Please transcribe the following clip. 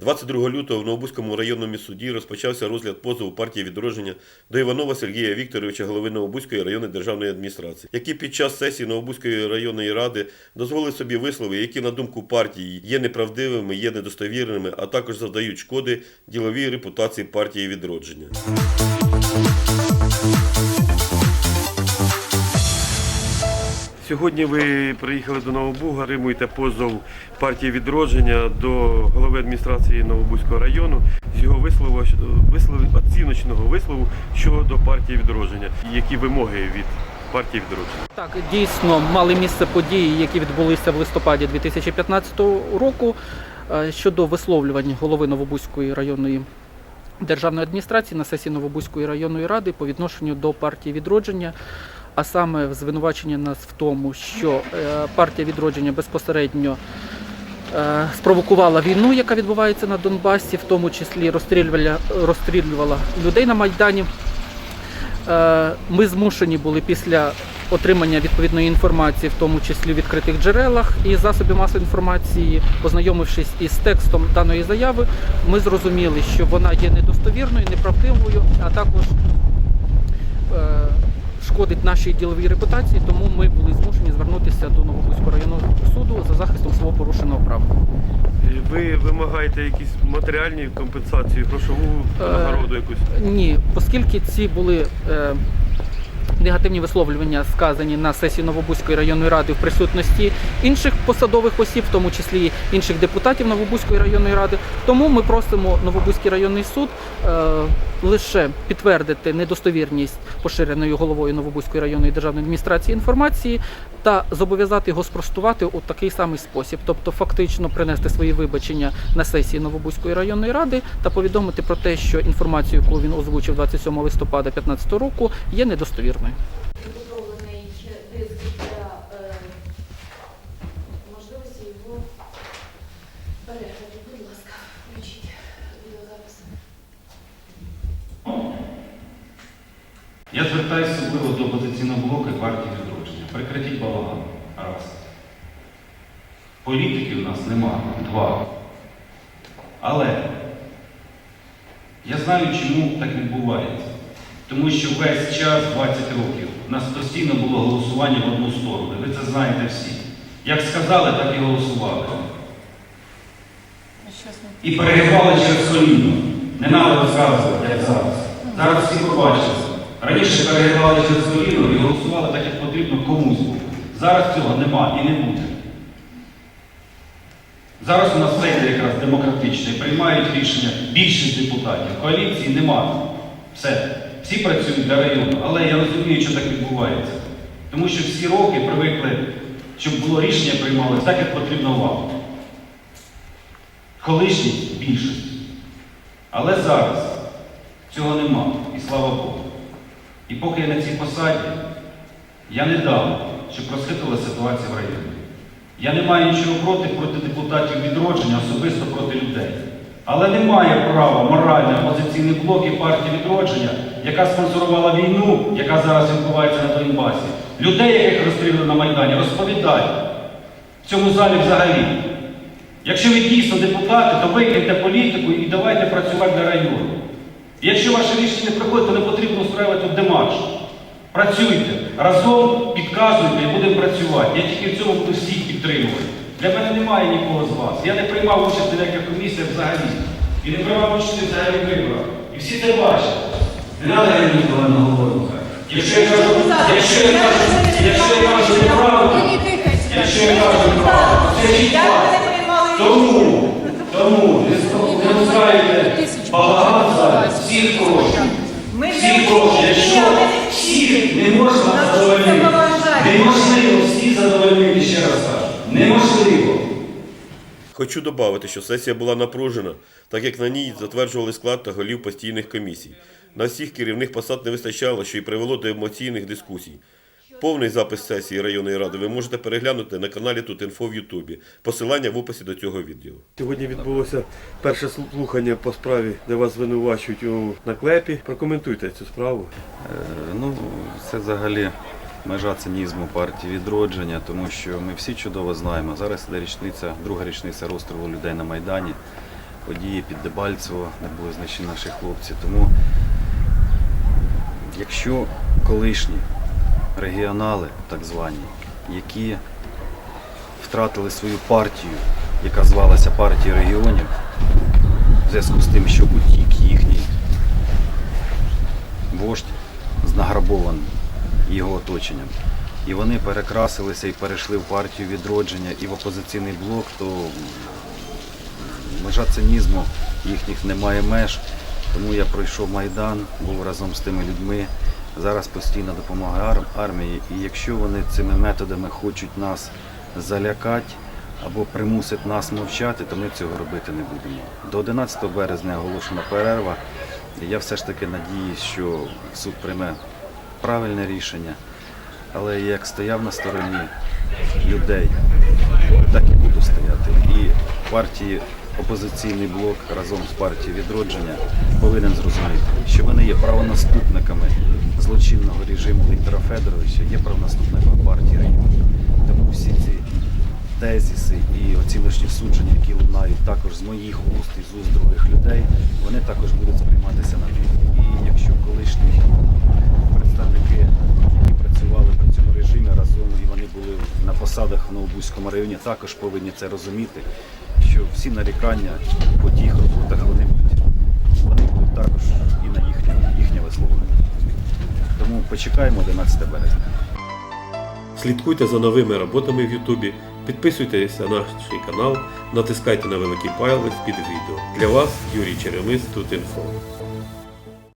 22 лютого в Новобузькому районному суді розпочався розгляд позову партії відродження до Іванова Сергія Вікторовича, голови Новобузької районної державної адміністрації, які під час сесії Новобузької районної ради дозволили собі вислови, які на думку партії є неправдивими, є недостовірними, а також завдають шкоди діловій репутації партії відродження. Сьогодні ви приїхали до Новобуга, римуєте позов партії відродження до голови адміністрації Новобузького району з його вислову, вислову оціночного вислову щодо партії відродження. Які вимоги від партії відродження? Так, дійсно мали місце події, які відбулися в листопаді 2015 року е, щодо висловлювань голови Новобузької районної державної адміністрації на сесії Новобузької районної ради по відношенню до партії відродження. А саме звинувачення нас в тому, що е, партія відродження безпосередньо е, спровокувала війну, яка відбувається на Донбасі, в тому числі розстрілювала, розстрілювала людей на Майдані. Е, Ми змушені були після отримання відповідної інформації, в тому числі в відкритих джерелах і засобів масової інформації, ознайомившись із текстом даної заяви, ми зрозуміли, що вона є недостовірною, неправдивою, а також шкодить нашій діловій репутації, тому ми були змушені звернутися до Новобузького районного суду за захистом свого порушеного права. Ви вимагаєте якісь матеріальні компенсації, грошову Е, нагороду якусь? Ні, оскільки ці були е, негативні висловлювання сказані на сесії Новобузької районної ради в присутності інших посадових осіб, в тому числі інших депутатів Новобузької районної ради, тому ми просимо Новобузький районний суд е, лише підтвердити недостовірність поширеної головою Новобузької районної державної адміністрації інформації та зобов'язати його спростувати у такий самий спосіб, тобто фактично принести свої вибачення на сесії Новобузької районної ради та повідомити про те, що інформацію, яку він озвучив 27 листопада 2015 року, є недостовірною. Підготовлений диск для е, можливості його перегляду. Будь ласка, включіть відеозапис. Я звертаюся особливо до опозиційного блоку і партії відродження. Прекратіть балаган. Раз. Політики в нас нема. Два. Але я знаю, чому так відбувається. Тому що весь час, 20 років, у нас постійно було голосування в одну сторону. Ви це знаєте всі. Як сказали, так і голосували. І перегибали через коліно. Не треба розказувати, як зараз. Зараз всі побачили. Раніше перегибали через коліно і голосували так, як потрібно комусь. Зараз цього нема і не буде. Зараз у нас все якраз демократично і приймають рішення більшість депутатів. Коаліції нема. Все. Всі працюють для району, але я розумію, що так відбувається. Тому що всі роки привикли, щоб було рішення приймалося так, як потрібно вам. Колишній більшість. Але зараз цього нема. І слава Богу. І поки я на цій посаді, я не дам, щоб розхитила ситуація в районі. Я не маю нічого проти проти депутатів відродження, особисто проти людей. Але немає права моральний опозиційний блок і партії відродження, яка спонсорувала війну, яка зараз відбувається на Донбасі. Людей, яких розстріляли на Майдані, розповідає в цьому залі взагалі. Якщо ви дійсно депутати, то викиньте політику і давайте працювати для району. І якщо ваше рішення не приходить, то не потрібно устроювати тут демарш. Працюйте, разом підказуйте і будемо працювати. Я тільки в цьому буду всіх підтримувати. Для мене немає нікого з вас. Я не приймав участь в ніяких комісіях взагалі. І не приймав участь взагалі виборах. І всі це бачать. Не треба я ніколи не говорю. Якщо я кажу, якщо я кажу, якщо я кажу неправду, якщо я кажу неправду, це факт. Тому, тому не балаган зараз, всіх прошу. Всіх прошу, якщо всіх не можна задовольнити, неможливо всіх задовольнити, ще раз кажу, неможливо. Хочу додати, що сесія була напружена, так як на ній затверджували склад та голів постійних комісій. На всіх керівних посад не вистачало, що й привело до емоційних дискусій. Повний запис сесії районної ради ви можете переглянути на каналі Тутінфо в Ютубі. Посилання в описі до цього відео. Сьогодні відбулося перше слухання по справі, де вас звинувачують у наклепі. Прокоментуйте цю справу. Е, Ну, це взагалі межа цинізму партії відродження, тому що ми всі чудово знаємо. Зараз іде річниця, друга річниця розстрілу людей на Майдані. події під Дебальцево, де були знищені наші хлопці. Тому, якщо колишні регіонали, так звані, які втратили свою партію, яка звалася партія регіонів, в зв'язку з тим, що утік їхній вождь з награбованим його оточенням. І вони перекрасилися і перейшли в партію відродження і в опозиційний блок, то межа цинізму їхніх немає меж. Тому я пройшов Майдан, був разом з тими людьми. Зараз постійна допомога ар- армії. І якщо вони цими методами хочуть нас залякати або примусити нас мовчати, то ми цього робити не будемо. До 11 березня оголошена перерва. Я все ж таки надіюсь, що суд прийме правильне рішення. Але як стояв на стороні людей, так і буду стояти. І партії опозиційний блок разом з партією відродження повинен зрозуміти, що вони є правонаступниками злочинного режиму Віктора Федоровича, є правонаступниками партії регіонів. Тому всі ці тезіси і оціночні судження, які лунають також з моїх уст і з уст других людей, вони також будуть сприйматися на них. І якщо колишні представники, які працювали при цьому режимі разом і вони були на посадах в Новобузькому районі, також повинні це розуміти, всі нарікання по тих роботах вони будуть, вони будуть також і на їхнє, їхнє висловлення. Тому почекаємо 11 березня. Слідкуйте за новими роботами в Ютубі, підписуйтесь на наш канал, натискайте на великий палець під відео. Для вас Юрій Черемис тут інфо.